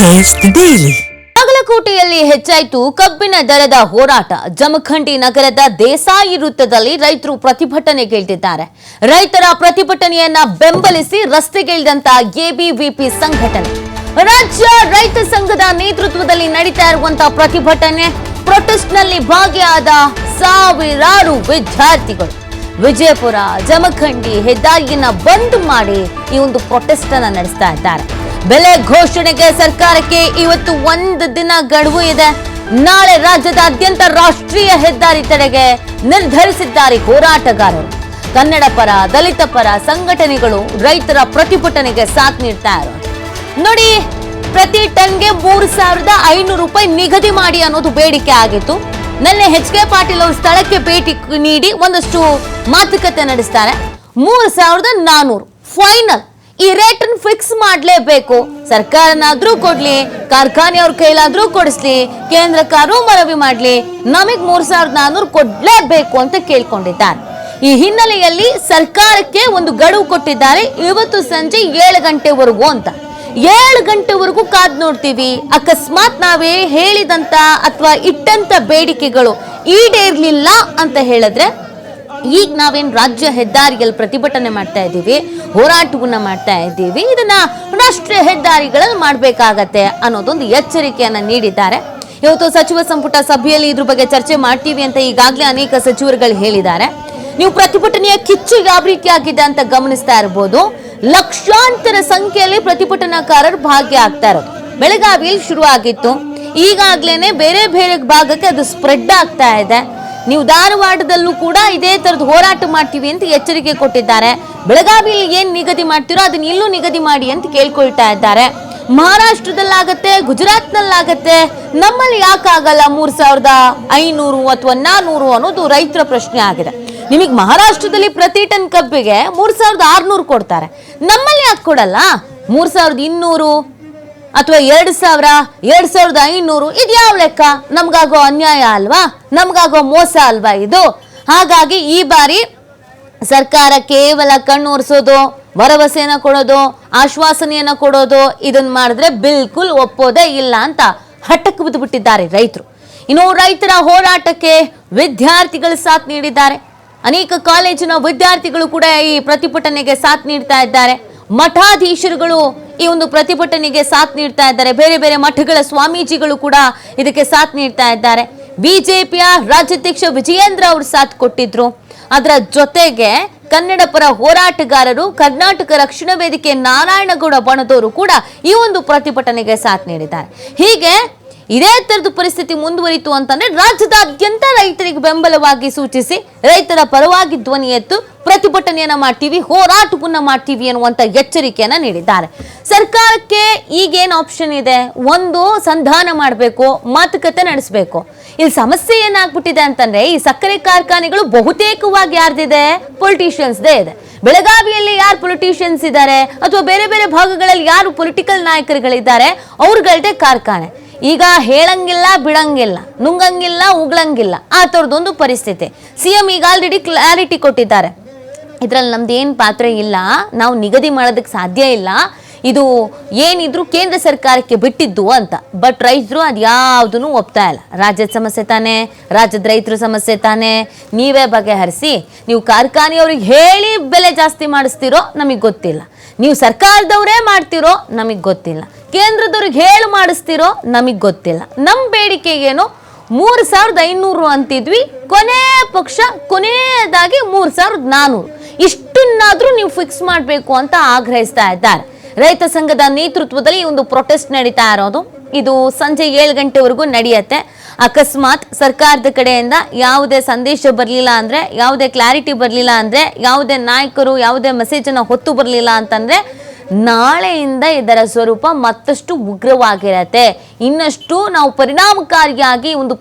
Taste daily. ಬಾಗಲಕೋಟೆಯಲ್ಲಿ ಹೆಚ್ಚಾಯಿತು ಕಬ್ಬಿನ ದರದ ಹೋರಾಟ. ಜಮಖಂಡಿ ನಗರದ ದೇಸಾಯಿ ವೃತ್ತದಲ್ಲಿ ರೈತರು ಪ್ರತಿಭಟನೆಗಿಳಿದಿದ್ದಾರೆ ರೈತರ ಪ್ರತಿಭಟನೆಯನ್ನ ಬೆಂಬಲಿಸಿ ರಸ್ತೆಗಿಳಿದಂತ ಎಬಿವಿಪಿ ಸಂಘಟನೆ. ರಾಜ್ಯ ರೈತ ಸಂಘದ ನೇತೃತ್ವದಲ್ಲಿ ನಡೀತಾ ಇರುವಂತಹ ಪ್ರತಿಭಟನೆ ಪ್ರೊಟೆಸ್ಟ್ನಲ್ಲಿ ಭಾಗಿಯಾದ ಸಾವಿರಾರು ವಿದ್ಯಾರ್ಥಿಗಳು. ವಿಜಯಪುರ, ಜಮಖಂಡಿ, ಹೆದ್ದಾರಿಯನ್ನ ಬಂದ್ ಮಾಡಿ ಈ ಒಂದು ಪ್ರೊಟೆಸ್ಟ್ ಅನ್ನ ನಡೆಸ್ತಾ ಇದ್ದಾರೆ. ಬೆಲೆ ಘೋಷಣೆಗೆ ಸರ್ಕಾರಕ್ಕೆ ಇವತ್ತು ಒಂದು ದಿನ ಗಡುವು ಇದೆ. ನಾಳೆ ರಾಜ್ಯದಾದ್ಯಂತ ರಾಷ್ಟ್ರೀಯ ಹೆದ್ದಾರಿ ತಡೆಗೆ ನಿರ್ಧರಿಸಿದ್ದಾರೆ ಹೋರಾಟಗಾರರು. ಕನ್ನಡ ಪರ, ದಲಿತ ಪರ ಸಂಘಟನೆಗಳು ರೈತರ ಪ್ರತಿಭಟನೆಗೆ ಸಾಥ್ ನೀಡ್ತಾ ನೋಡಿ, ಪ್ರತಿ ಟನ್ಗೆ ಮೂರು ಸಾವಿರದ ಐನೂರು ರೂಪಾಯಿ ನಿಗದಿ ಮಾಡಿ ಅನ್ನೋದು ಬೇಡಿಕೆ ಆಗಿತ್ತು. ನಿನ್ನೆ ಹೆಚ್ ಕೆ ಪಾಟೀಲ್ ಅವರು ಸ್ಥಳಕ್ಕೆ ಭೇಟಿ ನೀಡಿ ಒಂದಷ್ಟು ಮಾತುಕತೆ ನಡೆಸ್ತಾರೆ. ಮೂರು ಸಾವಿರದ ನಾನೂರು, ಫೈನಲ್. ಈ ರೇಟ್ ಫಿಕ್ಸ್ ಮಾಡಲೇಬೇಕು. ಸರ್ಕಾರನಾದ್ರೂ ಕೊಡ್ಲಿ ಕಾರ್ಖಾನೆಯವ್ರ ಕೈಲಾದ್ರೂ ಕೊಡಿಸ್ಲಿ ಕೇಂದ್ರಕ್ಕಾದ್ರೂ ಮನವಿ ಮಾಡ್ಲಿ, ನಮಗ್ ಮೂರ್ ಸಾವಿರದ ನಾನೂರು ಕೊಡ್ಲೇಬೇಕು ಅಂತ ಕೇಳ್ಕೊಂಡಿದ್ದಾರೆ. ಈ ಹಿನ್ನೆಲೆಯಲ್ಲಿ ಸರ್ಕಾರಕ್ಕೆ ಒಂದು ಗಡುವು ಕೊಟ್ಟಿದ್ದಾರೆ, ಇವತ್ತು ಸಂಜೆ ಏಳು ಗಂಟೆವರೆಗೂ ಅಂತ. ಏಳು ಗಂಟೆವರೆಗೂ ಕಾದ್ ನೋಡ್ತೀವಿ. ಅಕಸ್ಮಾತ್ ನಾವೇ ಹೇಳಿದಂತ ಅಥವಾ ಇಟ್ಟಂತ ಬೇಡಿಕೆಗಳು ಈಡೇರ್ಲಿಲ್ಲ ಅಂತ ಹೇಳಿದ್ರೆ ಈಗ ನಾವೇನು ರಾಜ್ಯ ಹೆದ್ದಾರಿಯಲ್ಲಿ ಪ್ರತಿಭಟನೆ ಮಾಡ್ತಾ ಇದ್ದೀವಿ, ಹೋರಾಟವನ್ನ ಮಾಡ್ತಾ ಇದ್ದೀವಿ, ಇದನ್ನ ರಾಷ್ಟ್ರೀಯ ಹೆದ್ದಾರಿಗಳಲ್ಲಿ ಮಾಡಬೇಕಾಗತ್ತೆ ಅನ್ನೋದೊಂದು ಎಚ್ಚರಿಕೆಯನ್ನು ನೀಡಿದ್ದಾರೆ. ಇವತ್ತು ಸಚಿವ ಸಂಪುಟ ಸಭೆಯಲ್ಲಿ ಇದ್ರ ಬಗ್ಗೆ ಚರ್ಚೆ ಮಾಡ್ತೀವಿ ಅಂತ ಈಗಾಗಲೇ ಅನೇಕ ಸಚಿವರುಗಳು ಹೇಳಿದ್ದಾರೆ. ನೀವು ಪ್ರತಿಭಟನೆಯ ಕಿಚ್ಚು ಯಾವ ರೀತಿಯಾಗಿದೆ ಅಂತ ಗಮನಿಸ್ತಾ ಇರಬಹುದು ಲಕ್ಷಾಂತರ ಸಂಖ್ಯೆಯಲ್ಲಿ ಪ್ರತಿಭಟನಾಕಾರರು ಭಾಗಿಯಾಗ್ತಾ ಇರೋದು. ಬೆಳಗಾವಿಯಲ್ಲಿ ಶುರುವಾಗಿತ್ತು. ಈಗಾಗ್ಲೇನೆ ಬೇರೆ ಬೇರೆ ಭಾಗಕ್ಕೆ ಅದು ಸ್ಪ್ರೆಡ್ ಆಗ್ತಾ ಇದೆ. ನೀವು ಧಾರವಾಡದಲ್ಲೂ ಕೂಡ ಇದೇ ತರದ ಹೋರಾಟ ಮಾಡ್ತೀವಿ ಅಂತ ಎಚ್ಚರಿಕೆ ಕೊಟ್ಟಿದ್ದಾರೆ. ಬೆಳಗಾವಿಯಲ್ಲಿ ಏನ್ ನಿಗದಿ ಮಾಡ್ತೀರೋ ಅದನ್ನ ಇಲ್ಲೂ ನಿಗದಿ ಮಾಡಿ ಅಂತ ಕೇಳ್ಕೊಳ್ತಾ ಇದ್ದಾರೆ. ಮಹಾರಾಷ್ಟ್ರದಲ್ಲಾಗತ್ತೆ, ಗುಜರಾತ್ನಲ್ಲಾಗತ್ತೆ, ನಮ್ಮಲ್ಲಿ ಯಾಕಾಗಲ್ಲ ಮೂರ್ ಸಾವಿರದ ಐನೂರು ಅಥವಾ ನಾನೂರು ಅನ್ನೋದು ರೈತರ ಪ್ರಶ್ನೆ ಆಗಿದೆ. ನಿಮಗೆ ಮಹಾರಾಷ್ಟ್ರದಲ್ಲಿ ಪ್ರತಿ ಟನ್ ಕಬ್ಬಿಗೆ ಮೂರು ಸಾವಿರದ ಆರುನೂರು ಕೊಡ್ತಾರೆ. ನಮ್ಮಲ್ಲಿ ಯಾಕೆ ಕೊಡಲ್ಲ? ಮೂರ್ ಸಾವಿರದ ಇನ್ನೂರು ಅಥವಾ ಎರಡು ಸಾವಿರ, ಎರಡು ಸಾವಿರದ ಐನೂರು ಇದು ಯಾವ ಲೆಕ್ಕ? ನಮ್ಗಾಗೋ ಅನ್ಯಾಯ ಅಲ್ವಾ? ನಮ್ಗಾಗೋ ಮೋಸ ಅಲ್ವಾ ಇದು? ಹಾಗಾಗಿ ಈ ಬಾರಿ ಸರ್ಕಾರ ಕೇವಲ ಕಣ್ಣು ಒರೆಸೋದು ಭರವಸೆಯನ್ನು ಕೊಡೋದು, ಆಶ್ವಾಸನೆಯನ್ನು ಕೊಡೋದು ಇದನ್ನು ಮಾಡಿದ್ರೆ ಬಿಲ್ಕುಲ್ ಒಪ್ಪೋದೇ ಇಲ್ಲ ಅಂತ ಹಠಕ್ಕೆ ಬಿದ್ದು ಬಿಟ್ಟಿದ್ದಾರೆ ರೈತರು. ಇನ್ನು ರೈತರ ಹೋರಾಟಕ್ಕೆ ವಿದ್ಯಾರ್ಥಿಗಳು ಸಾಥ್ ನೀಡಿದ್ದಾರೆ. ಅನೇಕ ಕಾಲೇಜಿನ ವಿದ್ಯಾರ್ಥಿಗಳು ಕೂಡ ಈ ಪ್ರತಿಭಟನೆಗೆ ಸಾಥ್ ನೀಡ್ತಾ ಇದ್ದಾರೆ. ಮಠಾಧೀಶರುಗಳು ಈ ಒಂದು ಪ್ರತಿಭಟನೆಗೆ ಸಾಥ್ ನೀಡ್ತಾ ಇದ್ದಾರೆ. ಬೇರೆ ಬೇರೆ ಮಠಗಳ ಸ್ವಾಮೀಜಿಗಳು ಕೂಡ ಇದಕ್ಕೆ ಸಾಥ್ ನೀಡ್ತಾ ಇದ್ದಾರೆ. ಬಿಜೆಪಿಯ ರಾಜ್ಯಾಧ್ಯಕ್ಷ ವಿಜಯೇಂದ್ರ ಅವರು ಸಾಥ್ ಕೊಟ್ಟಿದ್ರು. ಅದರ ಜೊತೆಗೆ ಕನ್ನಡ ಪರ ಹೋರಾಟಗಾರರು, ಕರ್ನಾಟಕ ರಕ್ಷಣಾ ವೇದಿಕೆ ನಾರಾಯಣಗೌಡ ಬಣದವರು ಕೂಡ ಈ ಒಂದು ಪ್ರತಿಭಟನೆಗೆ ಸಾಥ್ ನೀಡಿದ್ದಾರೆ. ಹೀಗೆ ಇದೇ ತರದ ಪರಿಸ್ಥಿತಿ ಮುಂದುವರಿತು ಅಂತಂದ್ರೆ ರಾಜ್ಯದಾದ್ಯಂತ ರೈತರಿಗೆ ಬೆಂಬಲವಾಗಿ ಸೂಚಿಸಿ ರೈತರ ಪರವಾಗಿ ಧ್ವನಿ ಎತ್ತು ಪ್ರತಿಭಟನೆಯನ್ನ ಮಾಡ್ತೀವಿ, ಹೋರಾಟವನ್ನ ಮಾಡ್ತೀವಿ ಅನ್ನುವಂತ ಎಚ್ಚರಿಕೆಯನ್ನ ನೀಡಿದ್ದಾರೆ. ಸರ್ಕಾರಕ್ಕೆ ಈಗೇನು ಆಪ್ಷನ್ ಇದೆ? ಒಂದು, ಸಂಧಾನ ಮಾಡಬೇಕು, ಮಾತುಕತೆ ನಡೆಸಬೇಕು. ಇಲ್ಲಿ ಸಮಸ್ಯೆ ಏನಾಗ್ಬಿಟ್ಟಿದೆ ಅಂತಂದ್ರೆ ಈ ಸಕ್ಕರೆ ಕಾರ್ಖಾನೆಗಳು ಬಹುತೇಕವಾಗಿ ಯಾರ್ದಿದೆ? ಪೊಲಿಟಿಷಿಯನ್ಸ್ದೇ ಇದೆ. ಬೆಳಗಾವಿಯಲ್ಲಿ ಯಾರು ಪೊಲಿಟಿಷಿಯನ್ಸ್ ಇದ್ದಾರೆ? ಅಥವಾ ಬೇರೆ ಬೇರೆ ಭಾಗಗಳಲ್ಲಿ ಯಾರು ಪೊಲಿಟಿಕಲ್ ನಾಯಕರುಗಳಿದ್ದಾರೆ? ಅವ್ರಗಳದೇ ಕಾರ್ಖಾನೆ. ಈಗ ಹೇಳಂಗಿಲ್ಲ, ಬಿಡಂಗಿಲ್ಲ, ನುಂಗಂಗಿಲ್ಲ, ಉಗ್ಳಂಗಿಲ್ಲ, ಆ ಥರದೊಂದು ಪರಿಸ್ಥಿತಿ. ಸಿ ಎಂ ಈಗ ಆಲ್ರೆಡಿ ಕ್ಲಾರಿಟಿ ಕೊಟ್ಟಿದ್ದಾರೆ. ಇದ್ರಲ್ಲಿ ನಮ್ದು ಏನು ಪಾತ್ರ ಇಲ್ಲ, ನಾವು ನಿಗದಿ ಮಾಡೋದಕ್ಕೆ ಸಾಧ್ಯ ಇಲ್ಲ, ಇದು ಏನಿದ್ರು ಕೇಂದ್ರ ಸರ್ಕಾರಕ್ಕೆ ಬಿಟ್ಟಿದ್ದು ಅಂತ. ಬಟ್ ರೈತರು ಅದು ಯಾವುದೂ ಒಪ್ತಾ ಇಲ್ಲ. ರಾಜ್ಯದ ಸಮಸ್ಯೆ ತಾನೇ, ರಾಜ್ಯದ ರೈತರ ಸಮಸ್ಯೆ ತಾನೇ, ನೀವೇ ಬಗೆಹರಿಸಿ, ನೀವು ಕಾರ್ಖಾನೆಯವ್ರಿಗೆ ಹೇಳಿ ಬೆಲೆ ಜಾಸ್ತಿ ಮಾಡಿಸ್ತಿರೋ ನಮಗೆ ಗೊತ್ತಿಲ್ಲ. ನೀವು ಸರ್ಕಾರದವರೇ ಮಾಡ್ತಿರೋ ನಮಗೆ ಗೊತ್ತಿಲ್ಲ. ಕೇಂದ್ರದವ್ರಿಗೆ ಹೇಳಿ ಮಾಡಿಸ್ತಿರೋ ನಮಗೆ ಗೊತ್ತಿಲ್ಲ. ನಮ್ಮ ಬೇಡಿಕೆಗೇನು ಮೂರು ಸಾವಿರದ ಐನೂರು ಅಂತಿದ್ವಿ, ಕೊನೆ ಪಕ್ಷ ಕೊನೆಯದಾಗಿ ಮೂರು ಸಾವಿರದ ನಾನೂರು. ಇಷ್ಟನ್ನಾದರೂ ನೀವು ಫಿಕ್ಸ್ ಮಾಡಬೇಕು ಅಂತ ಆಗ್ರಹಿಸ್ತಾ ಇದ್ದಾರೆ. ರೈತ ಸಂಘದ ನೇತೃತ್ವದಲ್ಲಿ ಒಂದು ಪ್ರೊಟೆಸ್ಟ್ ನಡೀತಾ ಇರೋದು. ಇದು ಸಂಜೆ ಏಳು ಗಂಟೆವರೆಗೂ ನಡೆಯುತ್ತೆ. ಅಕಸ್ಮಾತ್ ಸರ್ಕಾರದ ಕಡೆಯಿಂದ ಯಾವುದೇ ಸಂದೇಶ ಬರಲಿಲ್ಲ ಅಂದರೆ, ಯಾವುದೇ ಕ್ಲಾರಿಟಿ ಬರಲಿಲ್ಲ ಅಂದರೆ, ಯಾವುದೇ ನಾಯಕರು ಯಾವುದೇ ಮೆಸೇಜನ್ನು ಹೊತ್ತು ಬರಲಿಲ್ಲ ಅಂತಂದರೆ, ನಾಳೆಯಿಂದ ಇದರ ಸ್ವರೂಪ ಮತ್ತಷ್ಟು ಉಗ್ರವಾಗಿರತ್ತೆ. ಇನ್ನಷ್ಟು ನಾವು ಪರಿಣಾಮಕಾರಿಯಾಗಿ ಒಂದು